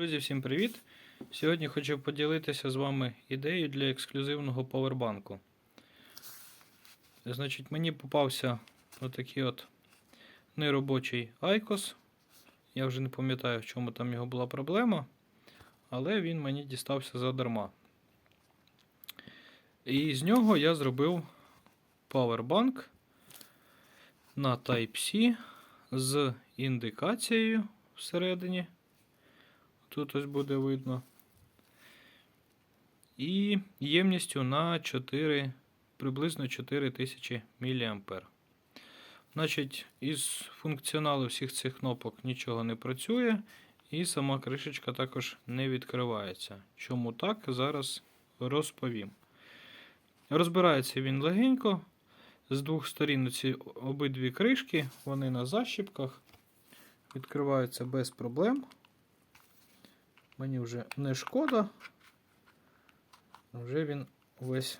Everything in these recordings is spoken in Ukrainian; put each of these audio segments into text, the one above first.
Друзі, всім привіт! Сьогодні хочу поділитися з вами ідеєю для ексклюзивного павербанку. Значить, мені попався отакий от неробочий Айкос. Я вже не пам'ятаю, в чому там його була проблема, але він мені дістався задарма. І з нього я зробив павербанк на Type-C з індикацією всередині. Тут ось буде видно. І ємністю на 4, приблизно 4000 мА. Значить, із функціоналу всіх цих кнопок нічого не працює, і сама кришечка також не відкривається. Чому так, зараз розповім. Розбирається він легенько. З двох сторін ці обидві кришки, вони на защіпках. Відкриваються без проблем. Мені вже не шкода. Вже він весь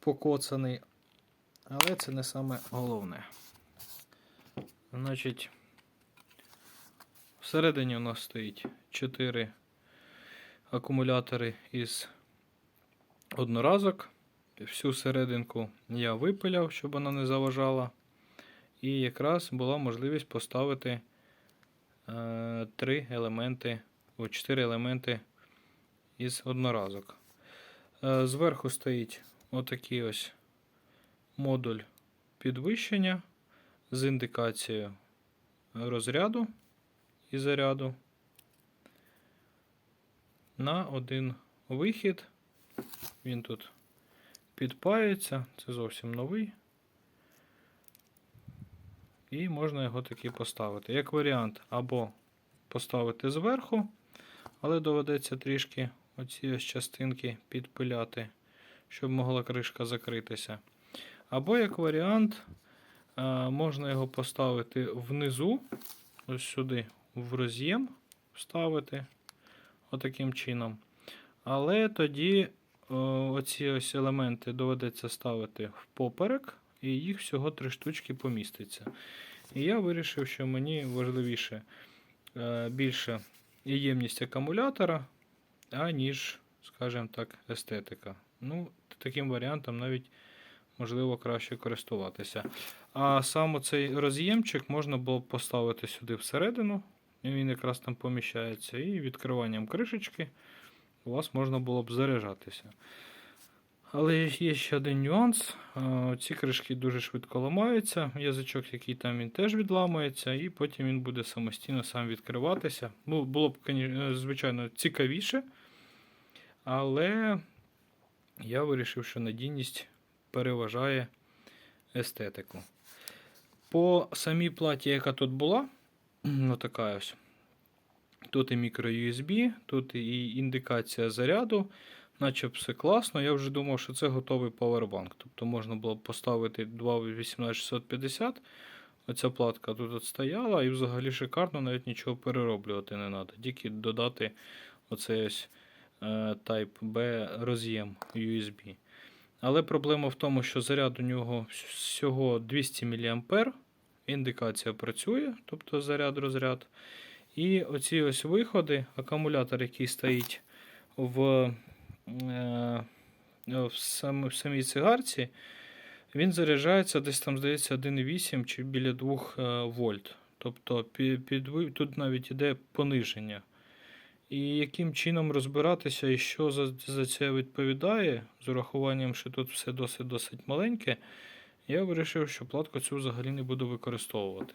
покоцаний. Але це не саме головне. Значить, всередині у нас стоїть 4 акумулятори із одноразок. Всю серединку я випиляв, щоб вона не заважала. І якраз була можливість поставити е, три елементи, о, чотири елементи із одноразок. Е, зверху стоїть отакий ось модуль підвищення з індикацією розряду і заряду. На один вихід. Він тут підпається, це зовсім новий. І можна його таки поставити. Як варіант, або поставити зверху, але доведеться трішки оці ось частинки підпиляти, щоб могла кришка закритися. Або як варіант, можна його поставити внизу, ось сюди, в роз'єм вставити отаким чином. Але тоді оці ось елементи доведеться ставити в поперек і їх всього три штучки поміститься. І я вирішив, що мені важливіше е, більше ємність акумулятора, аніж, скажімо так, естетика. Ну, Таким варіантом навіть можливо краще користуватися. А сам цей роз'ємчик можна було б поставити сюди всередину, він якраз там поміщається, і відкриванням кришечки у вас можна було б заряджатися. Але є ще один нюанс. Ці кришки дуже швидко ламаються. Язичок, який там він теж відламується, і потім він буде самостійно сам відкриватися. Ну, Було б, звичайно, цікавіше. Але я вирішив, що надійність переважає естетику. По самій платі, яка тут була, ну така ось. Тут і мікро-USB, тут і індикація заряду наче все класно. Я вже думав, що це готовий павербанк. Тобто можна було поставити 2.18650. Оця платка тут стояла, і взагалі шикарно, навіть нічого перероблювати не треба. Тільки додати оцей ось е, Type B роз'єм USB. Але проблема в тому, що заряд у нього всього 200 мА. Індикація працює, тобто заряд-розряд. І оці ось виходи, акумулятор, який стоїть в в самій цигарці, він заряджається десь там, здається, 1,8 чи біля 2 е, вольт. Тобто під, тут навіть іде пониження. І яким чином розбиратися, і що за за це відповідає, з урахуванням, що тут все досить-досить маленьке, я вирішив, що платку цю взагалі не буду використовувати.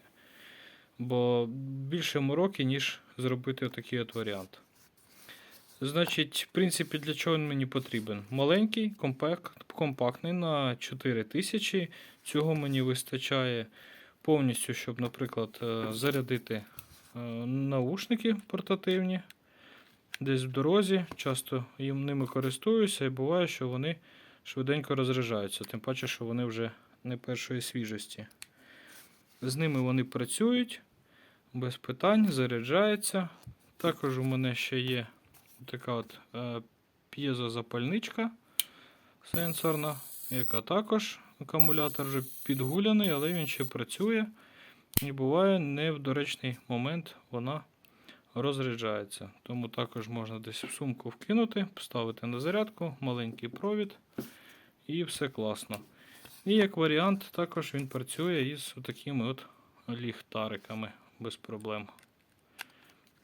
Бо більше мороки, ніж зробити такий от варіант. Значить, в принципі, для чого він мені потрібен? Маленький, компакт, компактний на 4000. Цього мені вистачає повністю, щоб, наприклад, е, зарядити е, наушники портативні. Десь в дорозі. Часто їм ними користуюся, і буває, що вони швиденько розряджаються. Тим паче, що вони вже не першої свіжості. З ними вони працюють без питань, заряджаються. Також у мене ще є така от е, п'єзозапальничка сенсорна, яка також акумулятор вже підгуляний, але він ще працює. І буває, не в доречний момент вона розряджається. Тому також можна десь в сумку вкинути, поставити на зарядку, маленький провід і все класно. І як варіант, також він працює із такими от ліхтариками без проблем.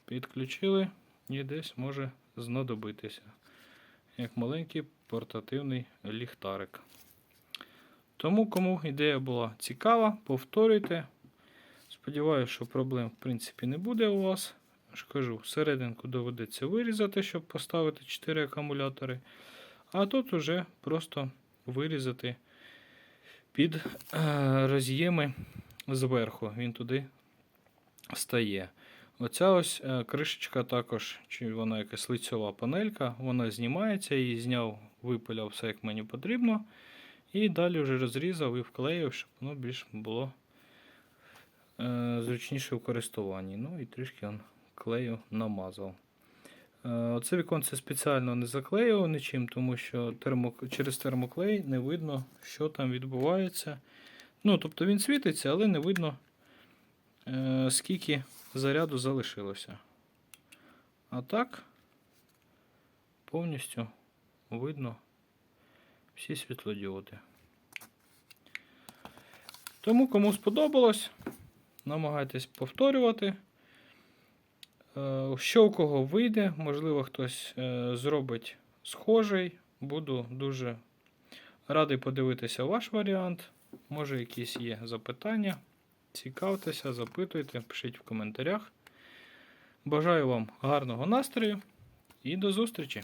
Підключили і десь може знадобитися. Як маленький портативний ліхтарик. Тому, кому ідея була цікава, повторюйте. Сподіваюся, що проблем в принципі не буде у вас. Ж кажу, серединку доведеться вирізати, щоб поставити 4 акумулятори. А тут уже просто вирізати під е, роз'єми зверху. Він туди стає. Оця ось е, кришечка також, чи вона якась лицьова панелька, вона знімається, її зняв, випиляв все як мені потрібно. І далі вже розрізав і вклеїв, щоб воно більш було е, зручніше в користуванні. Ну і трішки он клею намазав. Е, Оце віконце спеціально не заклеював нічим, тому що термо, через термоклей не видно, що там відбувається. Ну, тобто він світиться, але не видно, е, скільки заряду залишилося. А так, повністю видно всі світлодіоди. Тому, кому сподобалось, намагайтесь повторювати. Е, Що у кого вийде, можливо, хтось е, зробить схожий. Буду дуже радий подивитися ваш варіант. Може, якісь є запитання. Цікавтеся, запитуйте, пишіть в коментарях. Бажаю вам гарного настрою і до зустрічі!